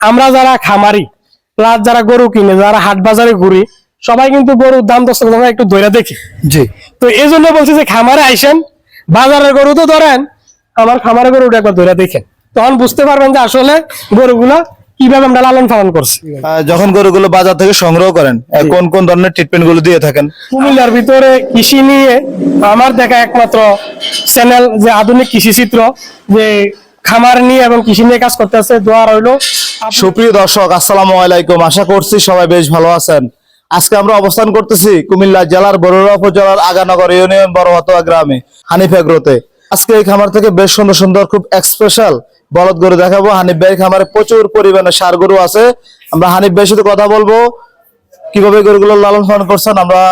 আমরা যারা খামারি প্লাস যারা গরু কিনে যারা হাট বাজারে ঘুরি সবাই কিন্তু গরুর দাম দশ টাকা একটু দইরা দেখি। জি। তো এই জন্য বলছি যে খামারে আইসেন বাজারের গরু তো ধরেন আমার খামারের গরুটা একবার ধরে দেখেন। তখন বুঝতে পারবেন যে আসলে গরুগুলা কীভাবে আমরা লালন পালন করছি। যখন গরুগুলো বাজার থেকে সংগ্রহ করেন কোন কোন ধরনের ট্রিটমেন্টগুলো দিয়ে থাকেন? কুমিল্লার ভিতরে কৃষি নিয়ে আমার দেখা একমাত্র চ্যানেল যে আধুনিক কৃষি চিত্র যে খামার নিয়ে এবং কৃষি নিয়ে কাজ করতে আছে, দোয়া রইল। সুপ্রিয় দর্শক, আসসালামু আলাইকুম। আশা করছি সবাই বেশ ভালো আছেন। আজকে আমরা অবস্থান করতেছি কুমিল্লা জেলার বরুড়া উপজেলার আগানগর ইউনিয়ন বড়হাতোয়া গ্রামে, হানিফ এগ্রোতে। আজকে এই খামার থেকে বেশ সুন্দর সুন্দর, খুব স্পেশাল বলদ গরু দেখাবো। হানিফ ভাইয়ের খামারে প্রচুর পরিমাণে সার গরু আছে। আমরা হানিফ ভাইয়ের সাথে কথা বলব। কীভাবে গরুগুলো লালন পালন করছেন, আমরা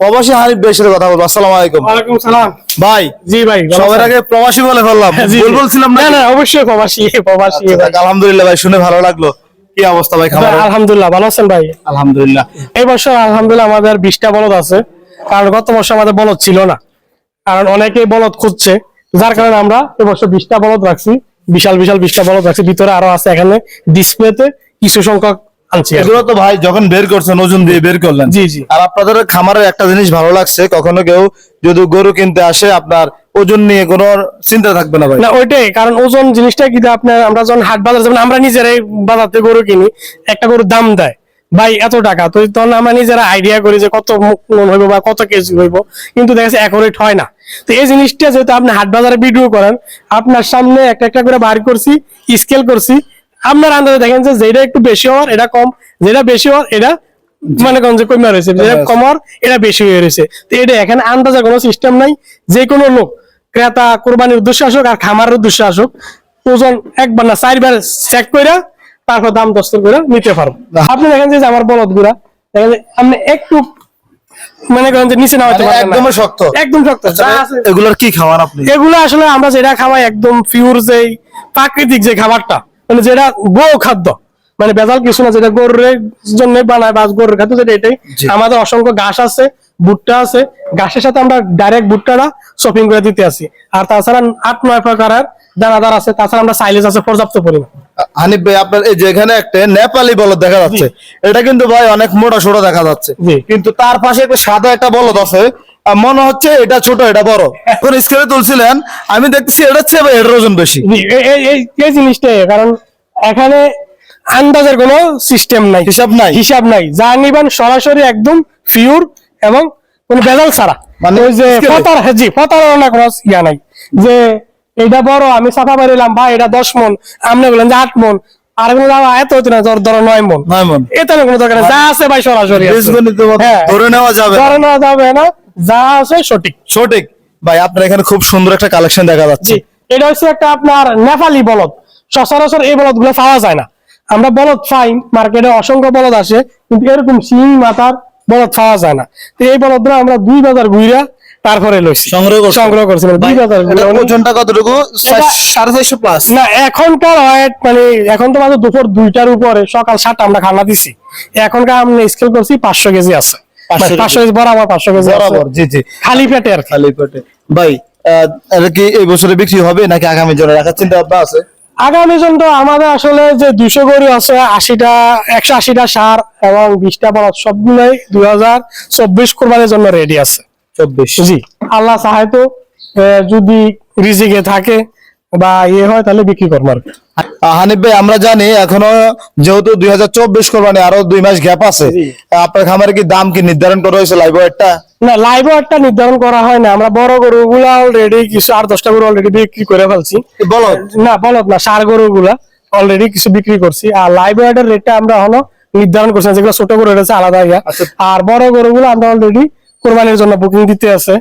প্রবাসী হানিফ সাথে কথা বলব। আসসালামু আলাইকুম। ওয়ালাইকুম সালাম। ভাই জি ভাই সবার আগে প্রবাসী বলে ফেললাম। ভুল বলছিলাম না না অবশ্যই প্রবাসী প্রবাসী আচ্ছা, আলহামদুলিল্লাহ ভাই শুনে ভালো লাগল। কি অবস্থা ভাই আলহামদুলিল্লাহ ভালো আছেন ভাই? আলহামদুলিল্লাহ। এই বছর আলহামদুলিল্লাহ আমাদের বিশটা বলদ আছে। কারণ গত বছর আমাদের বলদ ছিল না। কারণ অনেকেই বলদ খুঁজছে। যার কারণে আমরা এবছর বিশটা বলদ রাখছি। বিশাল বিশাল বিশটা বলদ রাখছি। ভিতরে আরও আছে এখানে। ডিসপ্লেতে কিছু সংখ্যক। এগুলো তো ভাই যখন বের করছেন ওজন দিয়ে বের করলেন। জি, জি। আর আপনাদের খামারের একটা জিনিস ভালো লাগছে কখনো কেউ যদি গরু কিনতে আসে আপনার ওজন নিয়ে কোনো চিন্তা থাকবে না ভাই। না ওইটাই কারণ ওজন জিনিসটা আপনার আমরা যখন হাট বাজার যেমন আমরা নিজেরাই বাজার থেকে গরু কিনি একটা গরুর দাম দেয়। ভাই এত টাকা তো তখন আমরা নিজেরা আইডিয়া করি যে কত মন হইব বা কত কেজি হইব কিন্তু দেখা যাচ্ছে অ্যাকুরেট হয় না। তো এই জিনিসটা যেহেতু আপনি হাট বাজারে ভিডিও করেন আপনার সামনে একটা একটা করে বার করছি স্কেল করছি আপনার আন্দাজে দেখেন যে যেটা একটু বেশি হওয়ার এটা কম। যেটা বেশি হওয়ার এটা মানে কোন যে কমে রয়েছে যেটা। কম হওয়ার এটা বেশি হয়ে রয়েছে। তো এটা এখানে আন্দাজে কোনো সিস্টেম নাই। যে কোনো লোক ক্রেতা কোরবানির উদ্দেশ্যে আসুক আর খামারের উদ্দেশ্যে আসুক ওজন একবার না চারবার চেক করে তারপর দাম দস্তর করে নিতে পারব। আপনি দেখেন যে আমার বলদ গুড়া দেখেন যে আপনি একটু মনে করেন যে নিচে নামাইতে মানে পারবেন না। শক্ত। একদম শক্ত। যা এগুলোর কি খাবার আপনি? এগুলো আসলে আমরা যেটা খাওয়াই একদম পিওর যে প্রাকৃতিক যে খাবারটা। মানে যেটা গো খাদ্য মানে বেজাল কিছু না যেটা গরুর জন্য বানায় বা গরুর খাদ্য যেটা এটাই। আমাদের অসংখ্য ঘাস আছে ভুট্টা আছে। ঘাসের সাথে আমরা ডাইরেক্ট ভুট্টাটা শপিং করে দিতে আসি। আর তাছাড়া আট নয় প্রকারের দানাদার আছে তাছাড়া আমরা সাইলেজ আছে পর্যাপ্ত পরিমাণ। হানিফ ভাই আপনার এই যেখানে একটা নেপালি বলদ দেখা যাচ্ছে এটা কিন্তু ভাই অনেক মোটা সোটা দেখা যাচ্ছে। কিন্তু তার পাশে একটা সাদা একটা বলদ আছে মনে হচ্ছে এটা ছোট এটা বড়। এখন স্কেলে তুলছিলেন? আমি দেখতেছি এটা ভাই এটার ওজন বেশি। এই- জিনিসটাই কারণ এখানে আন্দাজের কোনো সিস্টেম নাই। হিসাব নাই। হিসাব নাই। যা নিবেন সরাসরি একদম পিওর এবং কোন বেজাল ছাড়া। মানে ওই যে? ফতার হ্যাঁ, জি কোনো ইয়া নাই। যে এটা বড় আমি সাফা বাড়িলাম ভাই এটা দশ মন। আপনি বললেন যে আট মন। আর কোনো দাম এত হতো না ধরো নয় মন নয় মন এটা কোনো দরকার যা আছে ভাই সরাসরি আছে। বীজগণিত মতো হ্যাঁ। ধরে নেওয়া যাবে ধরে নেওয়া যাবে না। যা আছে সঠিক। সঠিক। ভাই আপনার এখানে খুব সুন্দর একটা কালেকশন দেখা যাচ্ছে। এটা হচ্ছে একটা আপনার নেপালি বলদ। সচরাচর এই বলদগুলো পাওয়া যায় না। আমরা বলদ পাই মার্কেটে অসংখ্য বলদ আসে কিন্তু এরকম সিং মাথার বলদ পাওয়া যায় না। তো এই বলদ আমরা দুই বাজার ঘুরা তারপরে লইছি। সংগ্রহ মানে দুই বাজার ঘুরে এটার অনেক- ওজনটা কতটুকু? সাড়ে চারশো প্লাস না এখনকার ওয়েট মানে এখন তো মাত্র দুপুর দুইটার উপরে সকাল সাতটা আমরা খানা দিছি। এখনকার আমরা স্কেল করছি পাঁচশো কেজি আছে। পাঁচশো কেজি। বরাবর পাঁচশো কেজি বরাবর জি জি। খালি পেটে আর খালি পেটে। ভাই কি এই বছরে বিক্রি হবে নাকি আগামী জন্য রাখার চিন্তা ভাবনা আছে? আগামী জন তো আমাদের আসলে যে দুশো গরু আছে আশিটা একশো আশিটা সার এবং বিশটা বলদ সবগুলোই দুই হাজার চব্বিশ কোরবানির জন্য রেডি আছে। চব্বিশ। জি। আল্লাহ চাহে তো যদি রিজিকে থাকে বা ইয়ে হয় তাহলে বিক্রি করব আর হানিফ ভাই আমরা জানি এখনও যেহেতু দুই হাজার চব্বিশ কোরবানি আরও দুই মাস গ্যাপ আছে। আপনার খামারে কি দাম কি নির্ধারণ করা হয়েছে লাইভ ওয়েটটা না লাইভও একটা নির্ধারণ করা হয় না। আমরা বড় গরু গুলা অলরেডি কিছু আট দশটা গরু অলরেডি বিক্রি করে ফেলছি। বলো না বলদ না সার গরুগুলা অলরেডি কিছু বিক্রি করছি। আর লাইভ ওয়েটের রেটটা আমরা হলো নির্ধারণ করছি যেগুলো ছোট গরু রয়েছে আলাদা আচ্ছা। আর বড় গরুগুলো আমরা অলরেডি কোরবানির জন্য বুকিং দিতে আছে।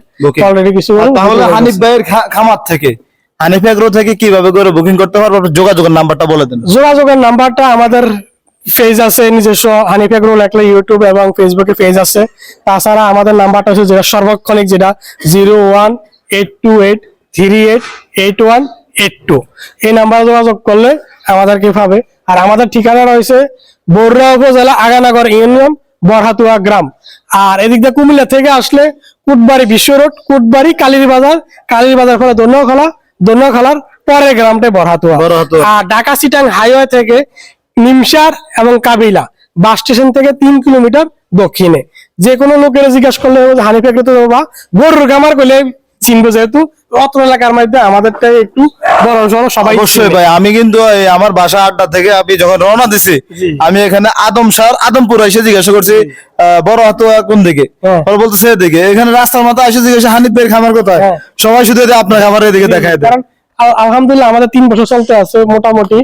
অলরেডি কিছু তাহলে হানিফ। ভাইয়ের খামার থেকে হানিফ এগ্রো থেকে কীভাবে করে বুকিং করতে পারব? যোগাযোগের নাম্বারটা বলে দেন। যোগাযোগের নাম্বারটা আমাদের পেজ আছে নিজস্ব হানিফ এগ্রো লেখলে ইউটিউব এবং ফেসবুকে পেজ আছে। তাছাড়া আমাদের নাম্বারটা হচ্ছে যেটা সর্বক্ষণিক যেটা zero one eight two eight three eight eight one eight two এই নাম্বারে যোগাযোগ করলে আমাদেরকে পাবে। আর আমাদের ঠিকানা রয়েছে বরুড়া উপজেলা আগানগর ইউনিয়ন বরহাতুয়া গ্রাম। আর এদিক দিয়ে কুমিল্লা থেকে আসলে কুটবাড়ি বিশ্ব রোড কুটবাড়ি কালীর বাজার। কালীর বাজার পরে দন্যখলা দন্যখলার পরের গ্রামটা বরহাতুয়া। আর ঢাকা সিটাং হাইওয়ে থেকে নিমসার এবং কাবিলা বাস স্টেশন থেকে তিন কিলোমিটার দক্ষিণে। যে কোনো লোকের জিজ্ঞাসা করলে হানিফেকে তো এগ্রোতে বা গরুর গামার করলে চিনবো যেহেতু অত্র এলাকার মধ্যে একটু বড় সড়ো সবাই অবশ্যই ভাই আমি কিন্তু আমার বাসা আড্ডা থেকে আমি যখন রওনা দিছি আমি এখানে আদমসার আদমপুর এসে জিজ্ঞাসা করছি বড় হাতুয়া কোন দিকে? হ্যাঁ। ওরা বলতেছে এদিকে। এখানে রাস্তার এসে জিজ্ঞাসা হানিফ ভাইয়ের খামার কোথায়? হ্যাঁ। সবাই শুধু আপনার খামারের দিকে দেখায় দেয়। আলহামদুলিল্লাহ আমাদের তিন বছর চলতে আছে মোটামুটি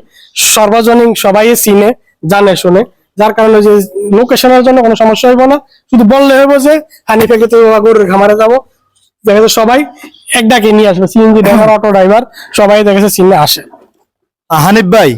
সর্বজনীন সবাই চিনে জানে শুনে। যার কারণে যে লোকেশনের জন্য কোনো সমস্যা হইব না। শুধু বললে হইব যে হানি থেকে তো গরুর খামারে যাব। দেখা যাচ্ছে সবাই এক ডাকে নিয়ে আসবে সিএনজি ড্রাইভার অটো ড্রাইভার সবাই দেখা যাচ্ছে চিনে আসে। হানিফ ভাই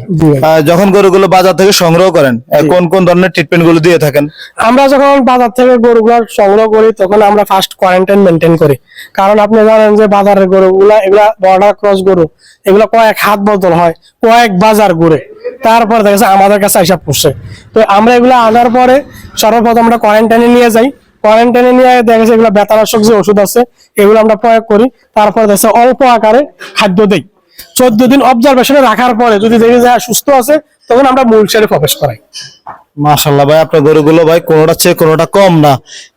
যখন গরুগুলো বাজার থেকে সংগ্রহ করেন কোন কোন ধরনের ট্রিটমেন্টগুলো দিয়ে থাকেন? আমরা যখন বাজার থেকে গরুগুলো সংগ্রহ করি তখন আমরা ফার্স্ট কোয়ারেন্টাইন মেনটেন করি। কারণ আপনি জানেন যে বাজারের গরুগুলা এগুলা বর্ডার ক্রস গরু এগুলো কয়েক হাত বদল হয় কয়েক বাজার ঘুরে। তারপর দেখা যাচ্ছে আমাদের কাছে হিসাব করছে তো আমরা এগুলো আনার পরে সর্বপ্রথম আমরা কোয়ারেন্টাইনে নিয়ে যাই। কোয়ারেন্টাইনে নিয়ে দেখা যাচ্ছে এগুলো বেতানাশক যে ওষুধ আছে এগুলো আমরা প্রয়োগ করি। তারপর দেখা অল্প আকারে খাদ্য দেই। চোদ্দ দিন অবজারভেশনে রাখার পরে যদি দেখি যে হ্যাঁ, সুস্থ আছে তখন আমরা মূল সেরে প্রবেশ করাই। মাশাল্লাহ ভাই আপনার গরুগুলো ভাই কোনোটা চেয়ে কোনোটা কম না।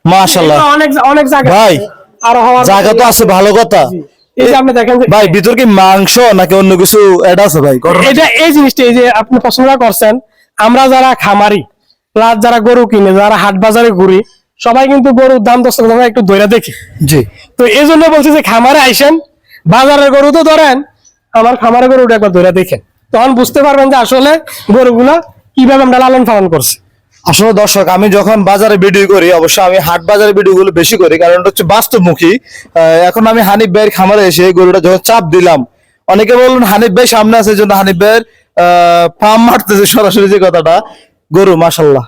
মাশাল্লাহ অনেক অনেক জায়গা ভাই। আরও হওয়ার জায়গা তো আছে ভালো কথা। ভাই ভিতর কি মাংস নাকি অন্য কিছু অ্যাড আছে ভাই? ঘটনা- এটা এই জিনিসটা এই যে আপনি পছন্দ করছেন আমরা যারা খামারি প্লাস যারা গরু কিনে যারা হাট বাজারে ঘুরি সবাই কিন্তু গরুর দাম দশ টাকা একটু দইরা দেখি। জি। তো এই জন্য বলছি যে খামারে আইসেন বাজারের গরু তো ধরেন আমার খামারে গরুটা একবার দইরা দেখেন। তখন বুঝতে পারবেন যে আসলে গরুগুলা কীভাবে আমরা লালন পালন করছি। আসলে দর্শক আমি যখন বাজারে ভিডিও করি অবশ্য আমি হাট বাজারে ভিডিও গুলো বেশি করি কারণ হচ্ছে বাস্তবমুখী। এখন আমি হানিফ ভাইয়ের খামারে এসে গরুটা যখন চাপ দিলাম অনেকে বললেন হানিফ ভাই সামনে আছে। জন্য হানিফ ভাইয়ের পাম মারতেছে সরাসরি যে কথাটা। গরু মাসাল্লাহ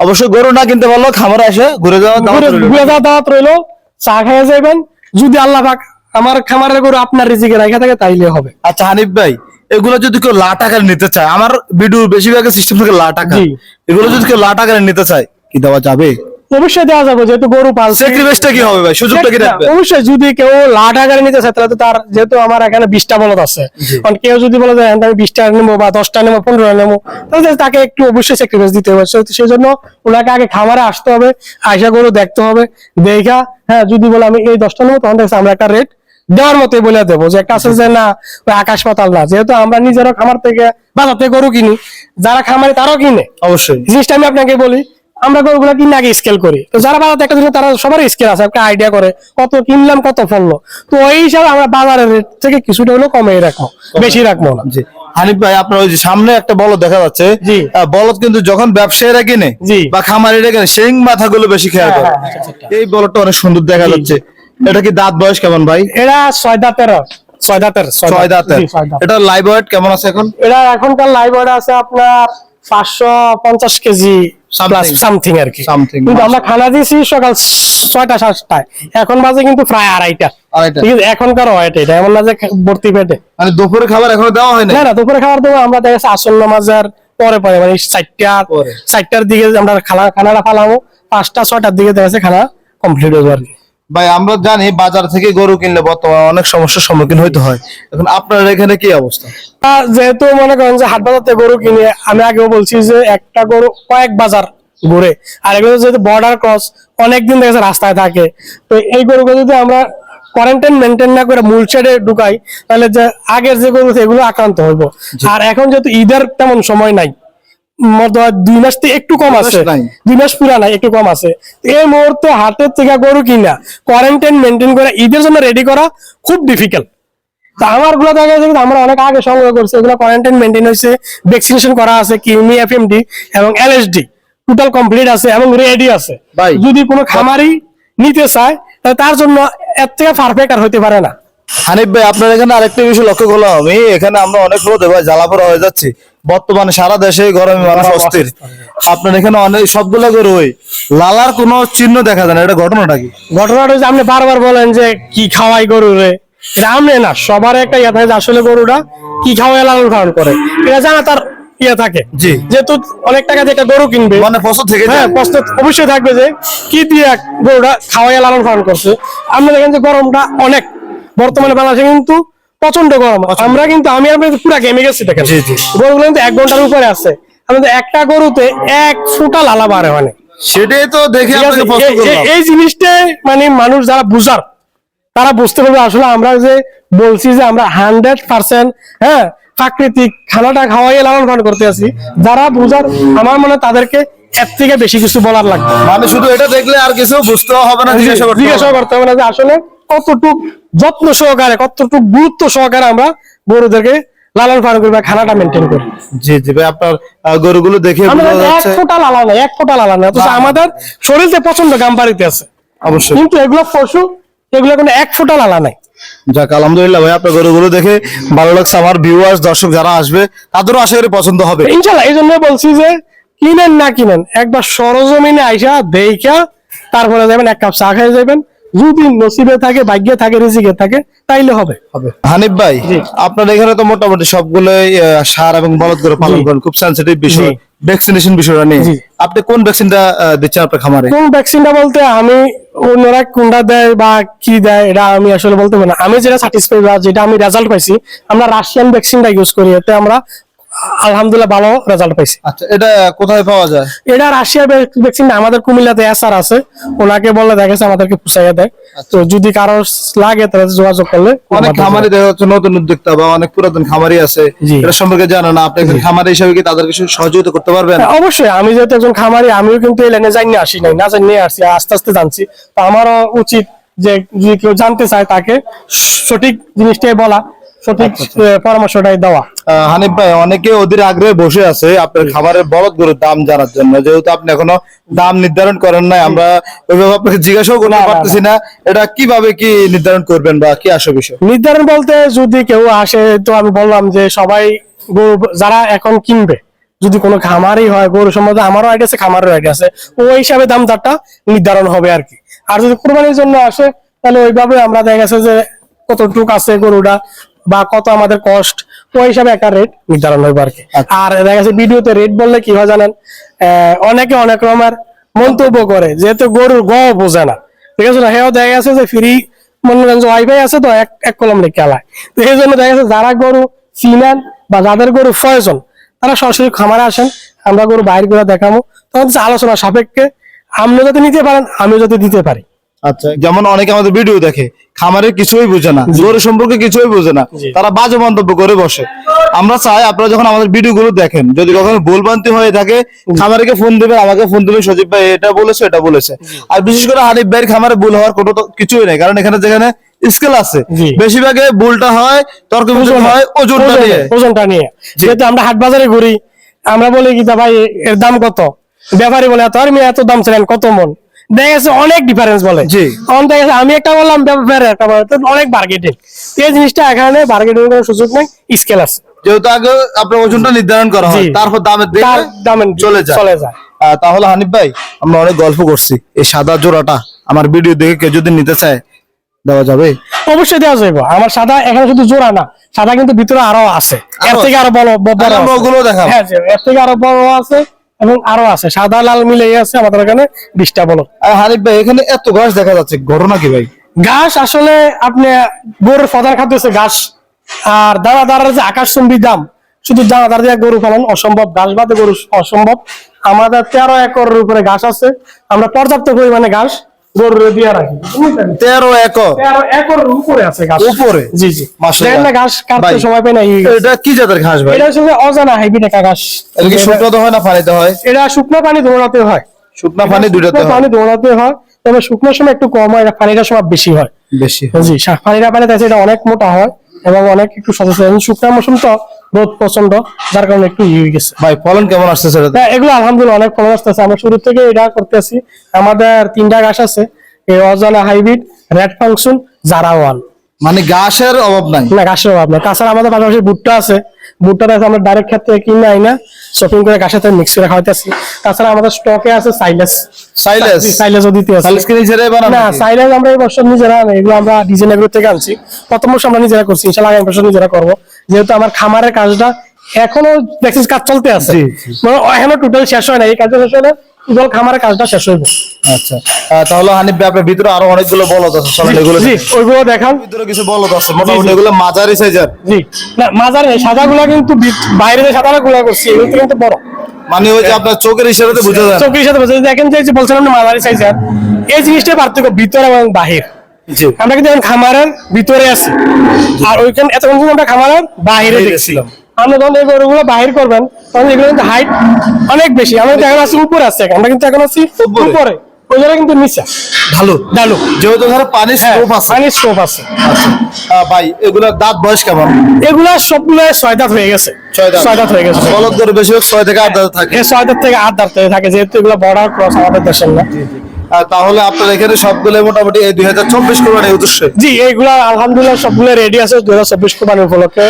অবশ্যই গরু না কিনতে পারল খামারে এসে ঘুরে যাওয়া দাওয়াত ঘুরে রইল। যাওয়া দাওয়াত রইল। চা খাইয়ে যাইবেন। যদি আল্লাহ পাক আমার খামারের গরু আপনার রিজিকে রাখা থাকে তাইলে হবে। আচ্ছা হানিফ ভাই এগুলো যদি কেউ লাট আকারে নিতে চায় আমার ভিডিও বেশিরভাগ সিস্টেম থেকে লাট আকার এগুলো যদি কেউ লাট আকারে নিতে চায় কি দেওয়া যাবে? অবশ্যই দেওয়া যাবে যেহেতু গরু পালছে। স্যাক্রিফাইসটা কি হবে ভাই? সুযোগটা কি রাখবে অবশ্যই যদি কেউ লাট আকারে নিতে চায় তাহলে তো তার যেহেতু আমার এখানে বিশটা বলদ আছে। কারণ কেউ যদি বলে যে হ্যাঁ, আমি নেব বা নেব নেব তাহলে তাকে একটু অবশ্যই স্যাক্রিফাইস দিতে হবে। সেই জন্য ওনাকে আগে খামারে আসতে হবে আয়সা গরু দেখতে হবে দেখা হ্যাঁ যদি বলে আমি এই দশটা নেব তখন দেখছি আমরা একটা রেট দেওয়ার মতোই বলে দেবো। যে একটা আছে যে না ওই আকাশ পাতাল না। যেহেতু আমরা নিজেরও খামার থেকে বাজার থেকে গরু কিনি যারা খামারে তারাও কিনে। অবশ্যই। জিনিসটা আমি আপনাকে বলি আমরা গরুগুলো কিনে আগে স্কেল করি। তো যারা বাজার একটা জিনিস তারা সবারই স্কেল আছে একটা আইডিয়া করে কত কিনলাম কত ফললো। তো ওই হিসাবে আমরা বাজারের রেট থেকে কিছুটা হলেও কমে রাখব বেশি রাখব। না। জি। হানিফ ভাই আপনার ওই যে সামনে একটা বলদ দেখা যাচ্ছে। বলদ কিন্তু যখন ব্যবসায়ীরা কিনে। বা খামারিরা কিনে শিং মাথাগুলো বেশি খেয়াল করে। হ্যাঁ, হ্যাঁ, এই বলদটা অনেক সুন্দর দেখা যাচ্ছে। এটা কি দাঁত বয়স কেমন ভাই? এরা ছয় দাঁতের ছয় দাঁতের ছয় দাঁতের। এটা লাইভ ওয়েট কেমন আছে এখন? এটা এখনকার লাইভ অর্ডার আছে আপনার পাঁচশো পঞ্চাশ কেজি সামথিং আর কি। কিন্তু আমরা খানা দিয়েছি সকাল ছয়টা সাতটায়। এখন বাজে কিন্তু প্রায় আড়াইটা। আড়াইটা। ঠিক আছে এখনকার ওয়েট এটা। এমন না যে ভর্তি পেটে। মানে দুপুরে খাবার এখনও দেওয়া হয় না না দুপুরে খাবার দেবো আমরা দেখা যাচ্ছে আসল নামাজের পরে পরে মানে চারটা চারটার দিকে আমরা খানা খানাটা ফালাবো। পাঁচটা ছয়টার দিকে দেখা যাচ্ছে খানা কমপ্লিট হয়ে যাবে আর কি। ভাই আমরা জানি বাজার থেকে গরু কিনলে বর্তমানে অনেক সমস্যার সম্মুখীন হইতে হয়। এখন আপনার এখানে কি অবস্থা? যেহেতু মনে করেন যে হাট বাজার থেকে গরু কিনে আমি আগেও বলছি যে একটা গরু কয়েক বাজার ঘুরে আর এগুলো যেহেতু বর্ডার ক্রস অনেকদিন দেখেছে রাস্তায় থাকে তো এই গরুগুলো যদি আমরা কোয়ারেন্টাইন মেনটেন না করে মূল শেডে ঢুকাই তাহলে যে আগের যে গরু এগুলো আক্রান্ত হইব। আর এখন যেহেতু ঈদের তেমন সময় নাই দুই মাস থেকে একটু কম আছে। দুই মাস পুরা নাই একটু কম আছে। এই মুহূর্তে হাটের থেকে গরু কিনা কোয়ারেন্টাইন মেনটেন করে ঈদের জন্য রেডি করা খুব ডিফিকাল্ট তা আমারগুলো দেখা যাচ্ছে আমরা অনেক আগে সংগ্রহ করছি এগুলো কোয়ারেন্টাইন মেনটেন হয়েছে ভ্যাকসিনেশন করা আছে কিউমি এফএমডি এবং এলএসডি টোটাল কমপ্লিট আছে এবং রেডি আছে। যদি কোনো খামারি নিতে চায় তাহলে তার জন্য এর থেকে পারফেক্ট আর হতে পারে না। হানিফ ভাই আপনার এখানে আরেকটা বিষয় লক্ষ্য করলাম। আমি এখানে আমরা অনেক রোদে জ্বালাপোড়া হয়ে যাচ্ছি। বর্তমানে সারা দেশে গরমে মানুষ অস্থির। আপনার এখানে অনেক সবগুলো গরু ওই লালার কোনো চিহ্ন দেখা যায় না এটা ঘটনাটা কি? ঘটনাটা হচ্ছে আপনি বারবার বলেন যে কি খাওয়াই গরুরে এটা আপনি না সবার একটা ইয়ে থাকে যে আসলে গরুটা কি খাওয়াই লালন পালন করে। এটা জানা তার ইয়ে থাকে জি। যেহেতু অনেক টাকা দিয়ে একটা গরু কিনবে। মানে পছন্দ থেকে হ্যাঁ। প্রশ্ন অবশ্যই থাকবে যে কি দিয়ে গরুটা খাওয়াই লালন পালন করছে। আমরা দেখেন যে গরমটা অনেক। বর্তমানে বাংলাদেশে কিন্তু প্রচণ্ড গরম। আমরা কিন্তু আমি আপনি পুরা গেমে গেছি দেখেন। গরুগুলো কিন্তু এক ঘণ্টার উপরে আছে। আমাদের একটা গরুতে এক ফুটা লালা বাড়ে মানে সেটাই তো দেখে এই জিনিসটা মানে মানুষ যারা বুঝার তারা বুঝতে পারবে আসলে আমরা যে বলছি যে আমরা হান্ড্রেড পার্সেন্ট হ্যাঁ প্রাকৃতিক খানাটা খাওয়াই লালন পালন করতে আছি। যারা বুঝার আমার মনে হয় তাদেরকে এর থেকে বেশি কিছু বলার লাগবে। মানে শুধু এটা দেখলে আর কিছু বুঝতেও হবে না জিজ্ঞাসা করতে হবে না। করতে হবে না যে আসলে কতটুক যত্ন সহকারে কতটুক গুরুত্ব সহকারে আমরা গরুদেরকে লালন পালন করি বা খানাটা মেনটেন করি। জি জি ভাই আপনার গরুগুলো দেখে বোঝা এক ফোঁটা লালা নাই এক ফোঁটা লালা নাই অথচ না। আমাদের শরীরে প্রচণ্ড গাম বাড়িতে আছে। অবশ্যই। কিন্তু এগুলো পশু এগুলো কোনো এক ফোঁটা লালা নাই। যাক আলহামদুলিল্লাহ ভাই আপনার গরুগুলো দেখে ভালো লাগছে আমার ভিউয়ার্স দর্শক যারা আসবে তাদেরও আশা করি পছন্দ হবে। ইনশাল্লাহ এই জন্য বলছি যে কিনেন না কিনেন একবার সরজমিনে আইসা দেখা তারপরে যাবেন এক কাপ চা খেয়ে যাবেন। যদি নসিবে থাকে ভাগ্যে থাকে রিজিকে থাকে তাইলে হবে হবে। হানিফ ভাই আপনার এখানে তো মোটামুটি সবগুলোই সার এবং বলদ করে পালন করেন খুব সেন্সিটিভ বিষয় ভ্যাকসিনেশন বিষয়টা নিয়ে। আপনি কোন ভ্যাকসিনটা দিচ্ছেন আপনার খামারে? কোন ভ্যাকসিনটা বলতে আমি অন্যরা কোনটা দেয় বা কি দেয় এটা আমি আসলে বলতে পারি না। আমি যেটা স্যাটিসফাই বা যেটা আমি রেজাল্ট পাইছি আমরা রাশিয়ান ভ্যাকসিনটা ইউজ করি এতে আমরা আলহামদুলিল্লাহ ভালো রেজাল্ট পাইছি। আচ্ছা এটা কোথায় পাওয়া যায়? এটা রাশিয়ার ভ্যাকসিন আমাদের কুমিল্লাতে এসআর আছে। ওনাকে বললে দেখা গেছে আমাদেরকে পুষাইয়া দেয়। তো যদি কারও লাগে তাহলে যোগাযোগ করলে অনেক খামারি দেখা যাচ্ছে নতুন উদ্যোক্তা বা অনেক পুরাতন খামারি আছে। এটা সম্পর্কে জানে না? আপনি একজন খামারি হিসেবে কি তাদেরকে সহযোগিতা করতে পারবেন? হ্যাঁ, অবশ্যই। আমি যেহেতু একজন খামারি আমিও কিন্তু এই লাইনে জানি আসি নাই। না জানি আসছি আস্তে আস্তে জানছি। তো আমারও উচিত যে যদি কেউ জানতে চায় তাকে সঠিক জিনিসটাই বলা। সঠিক আচ্ছা, আহ, পরামর্শটাই দেওয়া। হানিফ ভাই অনেকে ওদের আগ্রহে বসে আছে আপনার খাবারের বলদ গরুর দাম জানার জন্য। যেহেতু আপনি এখনও দাম নির্ধারণ করেন নাই আমরা ওইভাবে আপনাকে জিজ্ঞাসাও করতে পারতেছি না। এটা কীভাবে কি নির্ধারণ করবেন বা কি আসে বিষয়? নির্ধারণ বলতে যদি কেউ আসে তো আমি বললাম যে সবাই গরু যারা এখন কিনবে যদি কোনো খামারই হয় গরু সম্বন্ধে আমারও আইডিয়া আছে খামারের আইডিয়া আছে ওই হিসাবে দাম দরটা নির্ধারণ হবে আর কি। আর যদি কোরবানির জন্য আসে তাহলে ওইভাবে আমরা দেখা গেছে যে কতটুক আছে গরুটা বা কত আমাদের কস্ট ওই হিসাবে একটা রেট নির্ধারণ হবে আর কি। আচ্ছা। আর দেখা গেছে ভিডিওতে রেট বললে কি হয় জানেন? আহ, অনেকে অনেক রকমের মন্তব্য করে যেহেতু গরুর গ বোঝে না। ঠিক আছে না? হেও দেখা গেছে যে ফ্রি মনে করেন যে ওয়াইফাই আছে তো এক এক কলম লিখে আলায় তো এই জন্য দেখা গেছে যারা গরু চিনেন বা যাদের গরু প্রয়োজন তারা সরাসরি খামারে আসেন আমরা গরু বাইর করে দেখাবো তখন আলোচনা সাপেক্ষে আপনি যাতে নিতে পারেন আমিও যাতে দিতে পারি। আচ্ছা। যেমন অনেকে আমাদের ভিডিও দেখে খামারের কিছুই বোঝে না গরু সম্পর্কে কিছুই বোঝে না তারা বাজে মন্তব্য করে বসে। আমরা চাই আপনারা যখন আমাদের ভিডিও গুলো দেখেন যদি কখনো ভুলভ্রান্তি হয়ে থাকে খামারিকে ফোন দিবেন আমাকে ফোন দিবেন সজীব ভাই এটা বলেছে এটা বলেছে। আর বিশেষ করে হানিফ ভাইয়ের খামারে ভুল হওয়ার কোনো তো কিছুই নেই কারণ এখানে যেখানে স্কেল আছে বেশিরভাগে ভুলটা হয় তর্ক বিতর্ক হয় ওজনটা ওজনে- নিয়ে। ওজনটা নিয়ে। যেহেতু আমরা হাট বাজারে ঘুরি আমরা বলি কি ভাই এর দাম কত? ব্যাপারী বলে এত আর মেয়ে এত দাম ছিলেন কত মন? দেখা গেছে অনেক ডিফারেন্স বলে। দেখা গেছে আমি একটা বললাম ব্যাপারে একটা বলে অনেক বার্গেটিং এই জিনিসটা এখানে বার্গেটিং করার সুযোগ নেই স্কেল আছে। যেহেতু আগে আপনার ওজনটা নির্ধারণ করা হয় তারপর দামের দামে চলে যায়। চলে যায়। তাহলে হানিফ ভাই আমরা অনেক গল্প করছি। এই সাদা জোড়াটা আমার ভিডিও দেখে কেউ যদি নিতে চায় দেওয়া যাবে? অবশ্যই দেওয়া যাবে আমার সাদা এখানে শুধু জোড়া না সাদা কিন্তু ভিতরে আরও আছে। এর থেকে আরও বড় ওগুলো দেখাবো। হ্যাঁ এর থেকে আরও বড় আছে। এবং আরও আছে সাদা লাল মিলে আছে আমাদের এখানে বিশটা বলো হারিফ ভাই এখানে এত ঘাস দেখা যাচ্ছে ঘটনা কি ভাই? ঘাস আসলে আপনি গরুর ফদার খাদ্য হচ্ছে ঘাস। আর দাঁড়া দাঁড়ার যে আকাশচুম্বী দাম শুধু দাঁড়া দিয়ে গরু পালন অসম্ভব ঘাস বাদে গরু অসম্ভব। আমাদের তেরো একরের উপরে ঘাস আছে আমরা পর্যাপ্ত পরিমাণে ঘাস গরুর দিয়ে রাখি। তেরো একর। তেরো একরের উপরে আছে ঘাস। উপরে? জি জি। মাশাআল্লাহ। না ঘাস কাটতে সময় পাই না এটা কি জাতের ঘাস ভাই? এটা হচ্ছে অজানা হাইব্রিড একটা ঘাস। এটা কি শুকনো হয় না পানিতে হয়? এটা শুকনো পানি দৌড়াতে হয়। শুকনা পানি দুইটাতে হয়। পানি দৌড়াতে হয় তবে শুকনোর সময় একটু কম হয় এটা পানিটার সময় বেশি হয়। বেশি জি শা- পানিটা পানিতে এটা অনেক মোটা হয় এবং অনেক একটু সচেতন শুকনো মৌসুম তো রোদ প্রচণ্ড যার কারণে একটু ইয়ে হয়ে গেছে। ভাই ফলন কেমন আসছে সেটাতে হ্যাঁ, এগুলো আলহামদুলিল্লাহ অনেক ফলন আসতেছে। আমরা শুরু থেকে এটা করতেছি। আমাদের তিনটা গাছ আছে। এই অজানা হাইব্রিড রেড ফাংশন জারা ওয়ান। মানে ঘাসের অভাব নাই? না ঘাসের অভাব না তাছাড়া আমাদের পাশাপাশি ভুট্টা আছে। ভুট্টাটা আছে আমরা ডাইরেক্ট ক্ষেত্রে কিনে আই না। শপিং করে গাছের সাথে মিক্স করে খাওয়াইতেছি। তাছাড়া আমাদের স্টকে আছে সাইলেস সাইলেস সাইলেসও দিতে আছে। সাইলেস কি নিজেরাই বানান না সাইলেস আমরা এই বছর নিজেরা এগুলো আমরা ডিজাইন এগুলো থেকে আনছি। প্রথম বছর আমরা নিজেরা করছি। ইনশাল্লাহ আগামী বছর নিজেরা করব। যেহেতু আমার খামারের কাজটা এখনও দেখছিস কাজ চলতে আছে। মানে এখনও টোটাল শেষ হয় না এই কাজটা শেষ হলে টোটাল খামারের কাজটা শেষ হইব। আচ্ছা। তাহলে হানিফ আপনার ভিতরে আরও অনেকগুলো বলদ আছে চলেন এগুলো জি ওইগুলো দেখান ভিতরে কিছু বলদ আছে মোটামুটি এগুলো মাঝারি সাইজের জি। না মাজার নেই সাদা কিন্তু বাইরে যে সাদা গুলা করছি এগুলো কিন্তু বড়। মানে ওই যে আপনার চোখের ইশারাতে বুঝে যায় চোখের সাথে বোঝা যায়। দেখেন যে বলছিলাম না মাঝারি সাইজের এই জিনিসটা পার্থক্য ভিতর এবং বাহির। আমরা কিন্তু এখন খামারের ভিতরে আছি। আর ওইখানে এতক্ষণ কিন্তু আমরা খামারের বাইরে দেখছিলাম। আমরা যখন এই গরুগুলো বাহির করবেন তখন এগুলো কিন্তু হাইট অনেক বেশি। আমরা কিন্তু এখন আছি উপরে আছি আমরা কিন্তু এখন আছি উপরে। উপরে। ওই জায়গায় কিন্তু নিচে। ভালো ডালু যেহেতু ধরো পানির হ্যাঁ আছে। পানির স্কোপ আছে। আচ্ছা। ভাই এগুলোর দাঁত বয়স কেমন? এগুলা সবগুলো ছয় দাঁত হয়ে গেছে। ছয় দাঁত। হয়ে গেছে। বলদ গরু বেশিরভাগ ছয় থেকে আট দাঁত থাকে। ছয় দাঁত থেকে আট দাঁত থাকে। যেহেতু এগুলো বর্ডার ক্রস আমাদের দেশের না। তাহলে আপনার এখানে সবগুলো মোটামুটি এই দুই হাজার চব্বিশ কোরবানির উদ্দেশ্যে? জি এইগুলা আলহামদুলিল্লাহ সবগুলো রেডি আছে দুই হাজার চব্বিশ কোরবানি উপলক্ষে।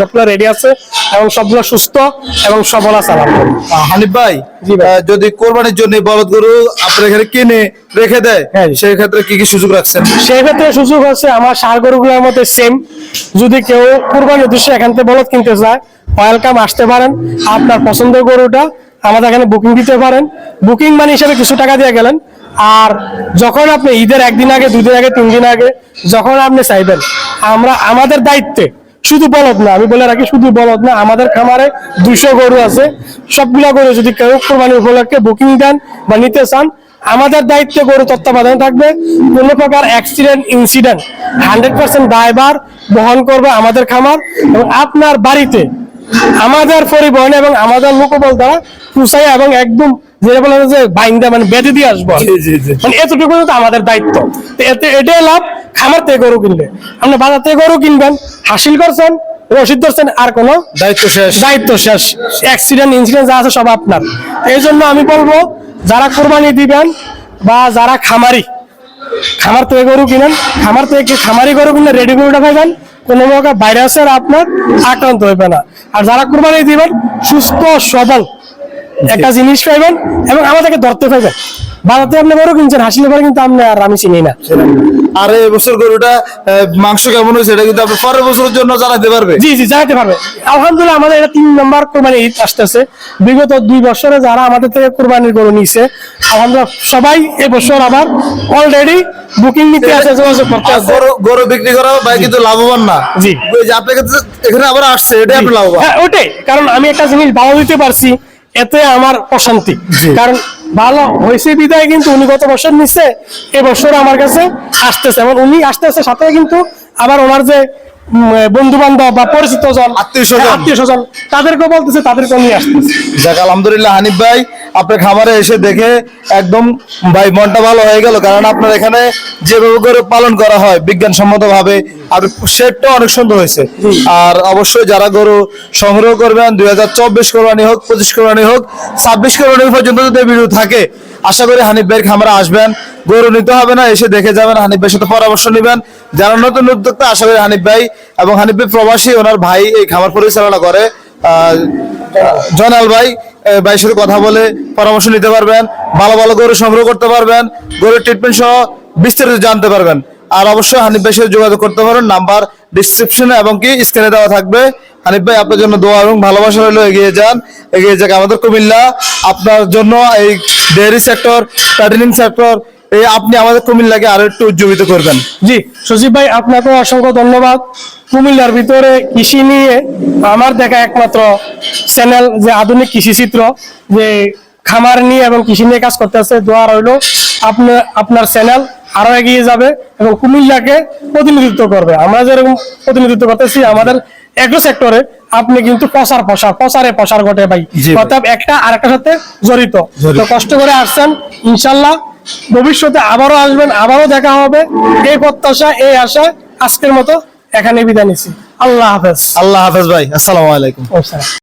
সবগুলো রেডি আছে এবং সবগুলো সুস্থ এবং সবল আছে হানিফ ভাই যদি কোরবানির জন্য বলদ গরু আপনার এখানে কিনে রেখে দেয় হ্যাঁ। সেই ক্ষেত্রে কি কি সুযোগ রাখছেন? সেই ক্ষেত্রে সুযোগ হচ্ছে আমার সার গরুগুলোর মধ্যে সেম যদি কেউ কুরবানির উদ্দেশ্যে এখান থেকে বলদ কিনতে চায় ওয়েলকাম আসতে পারেন। আপনার পছন্দের গরুটা আমাদের এখানে বুকিং দিতে পারেন। বুকিং মানে হিসেবে কিছু টাকা দিয়ে গেলেন। আর যখন আপনি ঈদের একদিন আগে, দুদিন আগে তিন দিন আগে যখন আপনি চাইবেন, আমরা আমাদের দায়িত্বে, শুধু বলদ না, আমি বলে রাখি শুধু বলদ না, আমাদের খামারে দুইশো গরু আছে। সবগুলা গরু যদি কেউ কোরবানি উপলক্ষে বুকিং দেন বা নিতে চান, আমাদের দায়িত্বে গরু তত্ত্বাবধানে থাকবে। কোন প্রকার অ্যাক্সিডেন্ট ইনসিডেন্ট হান্ড্রেড পার্সেন্ট দায়ভার বহন করবে আমাদের খামার এবং আপনার বাড়িতে আমাদের পরিবহন এবং আমাদের লোকবল দ্বারা পুষাই এবং একদম যেটা বলা যে বাইন্দা মানে বেঁধে দিয়ে আসব। মানে এতটুকু তো আমাদের দায়িত্ব। এতে এটাই লাভ খামার থেকে গরু কিনলে আপনি বাজার থেকে গরু কিনবেন হাসিল করছেন রসিদ ধরছেন আর কোনো দায়িত্ব শেষ। দায়িত্ব শেষ। অ্যাক্সিডেন্ট ইন্সিডেন্ট যা আছে সব আপনার। এই জন্য আমি বলব যারা কোরবানি দিবেন বা যারা খামারি খামার থেকে গরু কিনেন খামার থেকে খামারি গরু কিনলে রেডি গরুটা পাইবেন? কোনো প্রকার ভাইরাসের আপনার আক্রান্ত হইবে না। আর যারা কোরবানি দিবেন সুস্থ সবল একটা জিনিস পাইবেন এবং আমাদেরকে ধরতে পাইবেন। বাজাতে আপনি গরু কিনছেন হাসিলে পরে কিন্তু আপনি আর আমি চিনি না। আর এই বছর গরুটা মাংস কেমন হয়েছে এটা কিন্তু আপনি পরের বছরের জন্য জানাতে পারবে জি জি জানাতে পারবে আলহামদুলিল্লাহ আমাদের এটা তিন নম্বর কোরবানি ঈদ আসতেছে। বিগত দুই বছরে যারা আমাদের থেকে কোরবানির গরু নিছে আলহামদুলিল্লাহ সবাই এবছর আবার অলরেডি বুকিং নিতে আছে যোগাযোগ করতে আছে গরু গরু বিক্রি করা ভাই কিন্তু লাভবান না। জি। ওই যে আপনার এখানে আবার আসছে এটাই আপনি লাভবান। হ্যাঁ ওটাই। কারণ আমি একটা জিনিস ভালো দিতে পারছি এতে আমার অশান্তি। কারণ ভালো হয়েছে বিদায় কিন্তু উনি গত বছর নিচ্ছে এবছর আমার কাছে আসতেছে এবং উনি আসতেছে সাথে কিন্তু আবার ওনার যে বন্ধু বান্ধব বা পরিচিত জন। আত্মীয় স্বজন। তাদেরকেও বলতেছে তাদেরকেও নিয়ে আসতেছে। যাক আলহামদুলিল্লাহ হানিফ ভাই আপনার খামারে এসে দেখে একদম ভাই মনটা ভালো হয়ে গেল। কারণ আপনার এখানে যেভাবে করে পালন করা হয় বিজ্ঞানসম্মত ভাবে আর শেডটা অনেক সুন্দর হয়েছে। আর অবশ্যই যারা গরু সংগ্রহ করবেন দুই হাজার চব্বিশ কোরবানি হোক পঁচিশ কোরবানি হোক ছাব্বিশ কোরবানি পর্যন্ত যদি ভিডিও থাকে আশা করি হানিফ ভাইয়ের খামারে আসবেন। গরু নিতে হবে না, এসে দেখে যাবেন, হানিফ ভাইয়ের সাথে পরামর্শ নেবেন। যারা নতুন উদ্যোক্তা, আশা করি হানিফ ভাই এবং হানিফ ভাই প্রবাসী, ওনার ভাই এই খামার পরিচালনা করে। জনাল ভাই ভাইয়ের সাথে কথা বলে পরামর্শ নিতে পারবেন, ভালো ভালো গরু সংগ্রহ করতে পারবেন, গরুর ট্রিটমেন্ট সহ বিস্তারিত জানতে পারবেন। আর অবশ্যই হানিফ ভাইয়ের সাথে যোগাযোগ করতে পারেন, নাম্বার ডিসক্রিপশনে এবং কি স্ক্রিনে দেওয়া থাকবে। হানিফ ভাই, আপনার জন্য দোয়া এবং ভালোবাসা রইল, এগিয়ে যান। এগিয়ে যাক আমাদের কুমিল্লা। আপনার জন্য এই ডেয়ারি সেক্টর প্যাটেনিং সেক্টর, এই আপনি আমাদের কুমিল্লাকে আরও একটু উজ্জীবিত করবেন। জি, সজীব ভাই, আপনাকে অসংখ্য ধন্যবাদ। কুমিল্লার ভিতরে কৃষি নিয়ে আমার দেখা একমাত্র চ্যানেল যে আধুনিক কৃষি চিত্র, যে খামার নিয়ে এবং কৃষি নিয়ে কাজ করতেছে দোয়া রইল। আপনার আপনার চ্যানেল আরও এগিয়ে যাবে এবং কুমিল্লাকে প্রতিনিধিত্ব করবে। আমরা যেরকম প্রতিনিধিত্ব করতেছি, আমাদের এগ্রো সেক্টরে আপনি কিন্তু প্রসার প্রসার প্রসারে প্রসার ঘটে ভাই। অর্থাৎ একটা আরেকটার সাথে জড়িত। তো কষ্ট করে আসছেন ইনশাল্লাহ ভবিষ্যতে আবারও আসবেন আবারও দেখা হবে। এই প্রত্যাশা এই আশা আজকের মতো এখানে বিদায় নিচ্ছি। আল্লাহ হাফেজ। আল্লাহ হাফেজ ভাই আসসালামু আলাইকুম। আসসালাম।